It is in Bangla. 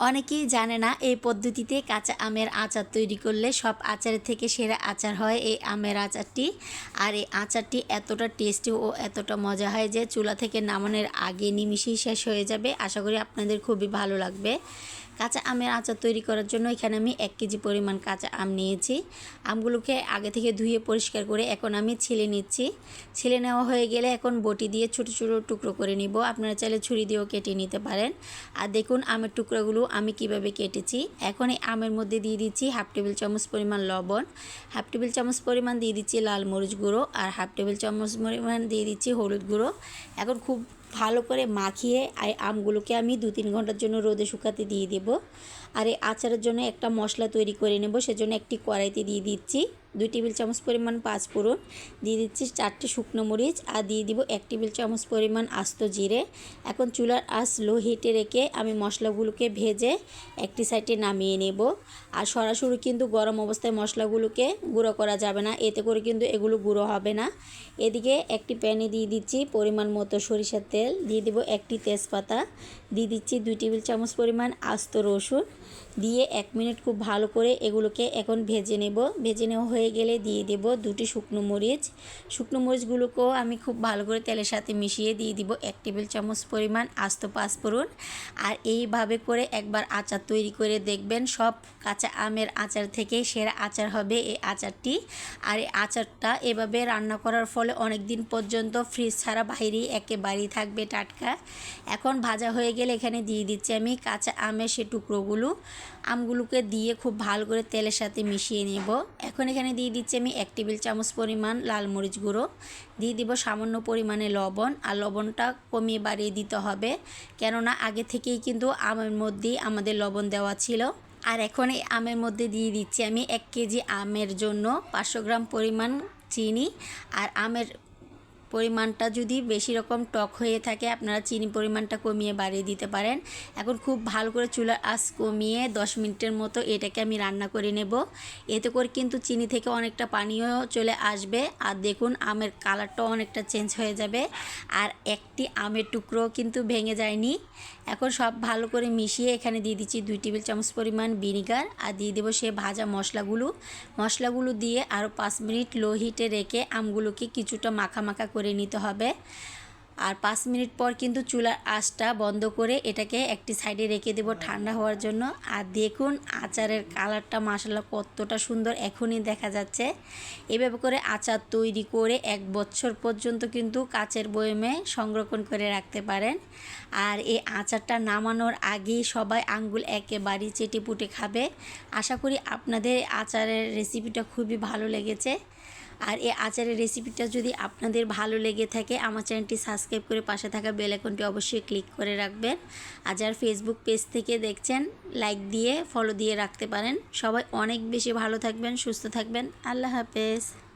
অনেকেই জানে না এই পদ্ধতিতে কাঁচা আমের আচার তৈরি করলে সব আচারের থেকে সেরা আচার হয় এই আমের আচারটি। আর এই আচারটি এতটা টেস্টি ও এতটা মজা হয় যে চুলা থেকে নামানোর আগে নিমিশেই শেষ হয়ে যাবে। আশা করি আপনাদের খুবই ভালো লাগবে। কাঁচা আমের আচার তৈরি করার জন্য এখানে আমি এক কেজি পরিমাণ কাঁচা আম নিয়েছি। আমগুলোকে আগে থেকে ধুয়ে পরিষ্কার করে এখন আমি ছিলে নিচ্ছি। ছিলে নেওয়া হয়ে গেলে এখন বটি দিয়ে ছোটো ছোটো টুকরো করে নিব। আপনারা চাইলে ছুরি দিয়েও কেটে নিতে পারেন। আর দেখুন, আমের টুকরোগুলো আমি কীভাবে কেটেছি। এখন এই আমের মধ্যে দিয়ে দিচ্ছি হাফ টেবিল চামচ পরিমাণ লবণ, হাফ টেবিল চামচ পরিমাণ দিয়ে দিচ্ছি লাল মরিচ গুঁড়ো, আর হাফ টেবিল চামচ পরিমাণ দিয়ে দিচ্ছি হলুদ গুঁড়ো। এখন খুব ভালো করে মাখিয়ে আর আমগুলোকে আমি দু তিন ঘণ্টার জন্য রোদে শুকাতে দিয়ে দেব। আর এই আচারের জন্য একটা মশলা তৈরি করে নেব, সেজন্য একটি কড়াইতে দিয়ে দিচ্ছি। দুই টেবিল চামচ পরিমাণ পাঁচ ফোড়ন, দিয়ে দিচ্ছি চারটে শুকনো মরিচ, আর দিয়ে দিব এক টেবিল চামচ পরিমাণ আস্ত জিরে। এখন চুলার আঁচ লো হিটে রেখে আমি মশলাগুলোকে ভেজে একটি সাইডে নামিয়ে নেব। আর সরাসরি কিন্তু গরম অবস্থায় মশলাগুলোকে গুঁড়ো করা যাবে না, এতে করে কিন্তু এগুলো গুঁড়ো হবে না। এদিকে একটি প্যানে দিয়ে দিচ্ছি পরিমাণ মতো সরিষার তেল, দিয়ে দিব একটি তেজপাতা, দিয়ে দিচ্ছি দুই টেবিল চামচ পরিমাণ আস্ত রসুন, দিয়ে এক মিনিট খুব ভালো করে এগুলোকে এখন ভেজে নেব। ভেজে নেওয়া হয়ে গেলে দিয়ে দেব দুটি শুকনো মরিচ। শুকনো মরিচগুলোকেও আমি খুব ভালো করে তেলের সাথে মিশিয়ে দিয়ে দিব এক টেবিল চামচ পরিমাণ আস্ত পাঁচফোড়ন। আর এইভাবে করে একবার আচার তৈরি করে দেখবেন সব কাঁচা আমের আচার থেকে সেরা আচার হবে এই আচারটি। আর এই আচারটা এভাবে রান্না করার ফলে অনেক দিন পর্যন্ত ফ্রিজ ছাড়া বাইরেই একেবারেই থাকবে টাটকা। এখন ভাজা হয়ে গেলে এখানে দিয়ে দিচ্ছি আমি কাঁচা আমের সে টুকরোগুলো। আমগুলোকে দিয়ে খুব ভালো করে তেলের সাথে মিশিয়ে নেব। এখন এখানে দিয়ে দিচ্ছি আমি এক টেবিল চামচ পরিমাণ লাল মরিচ গুঁড়ো। দিয়ে দিব সামান্য পরিমাণে লবণ আর লবণটা কমিয়ে বাড়িয়ে দিতে হবে। কেননা আগে থেকেই কিন্তু আমের মধ্যেই আমাদের লবণ দেওয়া ছিল। আর এখন এই আমের মধ্যে দিয়ে দিচ্ছি আমি এক কেজি আমের জন্য পাঁচশো গ্রাম পরিমাণ চিনি। আর আমের পরিমাণটা যদি বেশি রকম টক হয়ে থাকে, আপনারা চিনি পরিমাণটা কমিয়ে বাড়িয়ে দিতে পারেন। এখন খুব ভালো করে চুলার আঁচ কমিয়ে দশ মিনিটের মতো এটাকে আমি রান্না করে নেব। এতে করে কিন্তু চিনি থেকে অনেকটা পানীয় চলে আসবে। আর দেখুন, আমের কালারটাও অনেকটা চেঞ্জ হয়ে যাবে। আর একটি আমের টুকরো কিন্তু ভেঙে যায়নি। এখন সব ভালো করে মিশিয়ে এখানে দিয়ে দিচ্ছি দুই টেবিল চামচ পরিমাণ ভিনিগার। আর দিয়ে দেবো সে ভাজা মশলাগুলো। মশলাগুলো দিয়ে আরও পাঁচ মিনিট লো হিটে রেখে আমগুলোকে কিছুটা মাখা মাখা করে নিতে হবে। আর পাঁচ মিনিট পর কিন্তু চুলার আঁচটা বন্ধ করে এটাকে একটি সাইডে রেখে দেব ঠান্ডা হওয়ার জন্য। আর দেখুন আচারের কালারটা মাসাল্লা কতটা সুন্দর এখনই দেখা যাচ্ছে। এভাবে করে আচার তৈরি করে এক বছর পর্যন্ত কিন্তু কাচের বয়মে সংরক্ষণ করে রাখতে পারেন। আর এই আচারটা নামানোর আগেই সবাই আঙ্গুল একেবারেই চেটে পুটে খাবে। আশা করি আপনাদের আচারের রেসিপিটা খুবই ভালো লেগেছে। আর এই আচারের রেসিপিটা যদি আপনাদের ভালো লেগে থাকে, আমার চ্যানেলটি সাবস্ক্রাইব করে পাশে থাকা বেল আইকনটি অবশ্যই ক্লিক করে রাখবেন। আর যার ফেসবুক পেজ থেকে দেখছেন লাইক দিয়ে ফলো দিয়ে রাখতে পারেন। সবাই অনেক বেশি ভালো থাকবেন, সুস্থ থাকবেন। আল্লাহ হাফেজ।